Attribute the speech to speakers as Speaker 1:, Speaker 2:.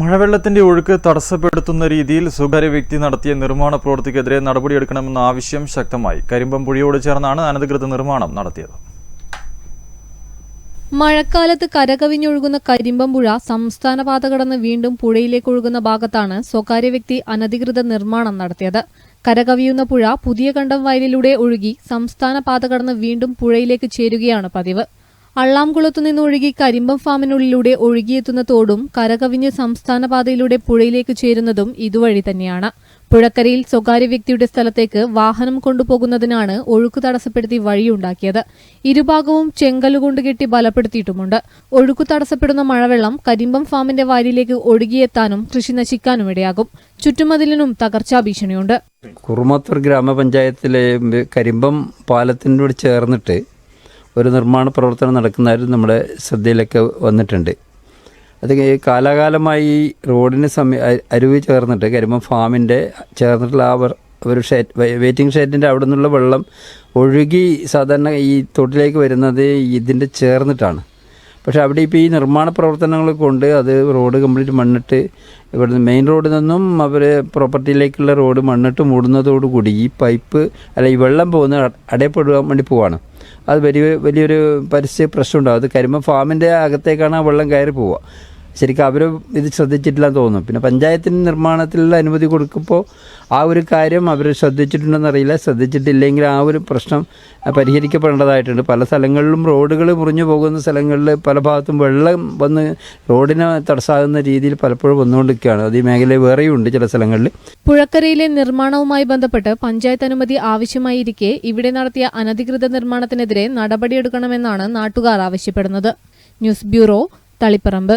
Speaker 1: മഴവെള്ളത്തിന്റെ ഒഴുക്ക് തടസ്സപ്പെടുത്തുന്ന രീതിയിൽ സ്വകാര്യ വ്യക്തി നടത്തിയ നിർമ്മാണ പ്രവൃത്തിക്കെതിരെ നടപടിയെടുക്കണമെന്ന ആവശ്യം ശക്തമായി. കരിമ്പം പുഴയോട് ചേർന്നാണ് അനധികൃത നിർമ്മാണം നടത്തിയത്.
Speaker 2: മഴക്കാലത്ത് കരകവിഞ്ഞൊഴുകുന്ന കരിമ്പമ്പുഴ സംസ്ഥാന പാത കടന്ന് വീണ്ടും പുഴയിലേക്ക് ഒഴുകുന്ന ഭാഗത്താണ് സ്വകാര്യ വ്യക്തി അനധികൃത നിർമ്മാണം നടത്തിയത്. കരകവിയുന്ന പുഴ പുതിയ കണ്ടം വയലിലൂടെ ഒഴുകി സംസ്ഥാന പാത കടന്ന് വീണ്ടും പുഴയിലേക്ക് ചേരുകയാണ് പതിവ്. അള്ളാംകുളത്തു നിന്നൊഴുകി കരിമ്പം ഫാമിനുള്ളിലൂടെ ഒഴുകിയെത്തുന്ന തോടും കരകവിഞ്ഞ് സംസ്ഥാന പാതയിലൂടെ പുഴയിലേക്ക് ചേരുന്നതും ഇതുവഴി തന്നെയാണ്. പുഴക്കരയിൽ സ്വകാര്യ വ്യക്തിയുടെ സ്ഥലത്തേക്ക് വാഹനം കൊണ്ടുപോകുന്നതിനാണ് ഒഴുക്ക് തടസ്സപ്പെടുത്തി വഴിയുണ്ടാക്കിയത്. ഇരുഭാഗവും ചെങ്കലുകൊണ്ട് കെട്ടി ബലപ്പെടുത്തിയിട്ടുമുണ്ട്. ഒഴുക്കു തടസ്സപ്പെടുന്ന മഴവെള്ളം കരിമ്പം ഫാമിന്റെ വയലിലേക്ക് ഒഴുകിയെത്താനും കൃഷി നശിക്കാനും ഇടയാകും. ചുറ്റുമതിലിനും തകർച്ചാ ഭീഷണിയുണ്ട്.
Speaker 3: കുറുമത്തൂർ ഗ്രാമപഞ്ചായത്തിലെ കരിമ്പം പാലത്തിനോട് ചേർന്നിട്ട് ഒരു നിർമ്മാണ പ്രവർത്തനം നടക്കുന്നതായിട്ട് നമ്മുടെ ശ്രദ്ധയിലൊക്കെ വന്നിട്ടുണ്ട്. അത് കാലാകാലമായി ഈ റോഡിന് സമീ അരുവി ചേർന്നിട്ട് കരിമ്പം ഫാമിന്റെ ചേർന്നിട്ടുള്ള ആ ഒരു ഷെഡ് വെയിറ്റിംഗ് ഷെഡിന്റെ അവിടെ നിന്നുള്ള വെള്ളം ഒഴുകി സാധാരണ ഈ തോട്ടിലേക്ക് വരുന്നത് ഇതിന്റെ ചേർന്നിട്ടാണ്. പക്ഷേ അവിടെ ഇപ്പോൾ ഈ നിർമ്മാണ പ്രവർത്തനങ്ങൾ കൊണ്ട് അത് റോഡ് കംപ്ലീറ്റ് മണ്ണിട്ട് ഇവിടുന്ന് മെയിൻ റോഡിൽ നിന്നും അവർ പ്രോപ്പർട്ടിയിലേക്കുള്ള റോഡ് മണ്ണിട്ട് മൂടുന്നതോടുകൂടി ഈ പൈപ്പ് അല്ല ഈ വെള്ളം പോകുന്ന അടയപ്പെടുവാൻ വേണ്ടി പോവാണ്. അത് വലിയ വലിയൊരു പരിസ്ഥിതി പ്രശ്നമുണ്ടാകും അത് കരിമ്പ ഫാമിന്റെ അകത്തേക്കാണ് ആ വെള്ളം കയറി പോവുക. ശരിക്കും അവർ ഇത് ശ്രദ്ധിച്ചിട്ടില്ലെന്ന് തോന്നുന്നു. പിന്നെ പഞ്ചായത്തിന് നിർമ്മാണത്തിലുള്ള അനുമതി കൊടുക്കുമ്പോൾ ആ ഒരു കാര്യം അവർ ശ്രദ്ധിച്ചിട്ടുണ്ടെന്നറിയില്ല ശ്രദ്ധിച്ചിട്ടില്ലെങ്കിൽ ആ ഒരു പ്രശ്നം പരിഹരിക്കപ്പെടേണ്ടതായിട്ടുണ്ട്. പല സ്ഥലങ്ങളിലും റോഡുകൾ മുറിഞ്ഞു പോകുന്ന സ്ഥലങ്ങളിൽ പല ഭാഗത്തും വെള്ളം വന്ന് റോഡിനെ തടസ്സാകുന്ന രീതിയിൽ പലപ്പോഴും വന്നുകൊണ്ടിരിക്കുകയാണ്. അത് ഈ മേഖലയിൽ വേറെയും ഉണ്ട് ചില സ്ഥലങ്ങളിൽ.
Speaker 2: പുഴക്കരയിലെ നിർമ്മാണവുമായി ബന്ധപ്പെട്ട് പഞ്ചായത്ത് അനുമതി ആവശ്യമായിരിക്കെ ഇവിടെ നടത്തിയ അനധികൃത നിർമ്മാണത്തിനെതിരെ നടപടിയെടുക്കണമെന്നാണ് നാട്ടുകാർ ആവശ്യപ്പെടുന്നത്. News bureau Taliparamba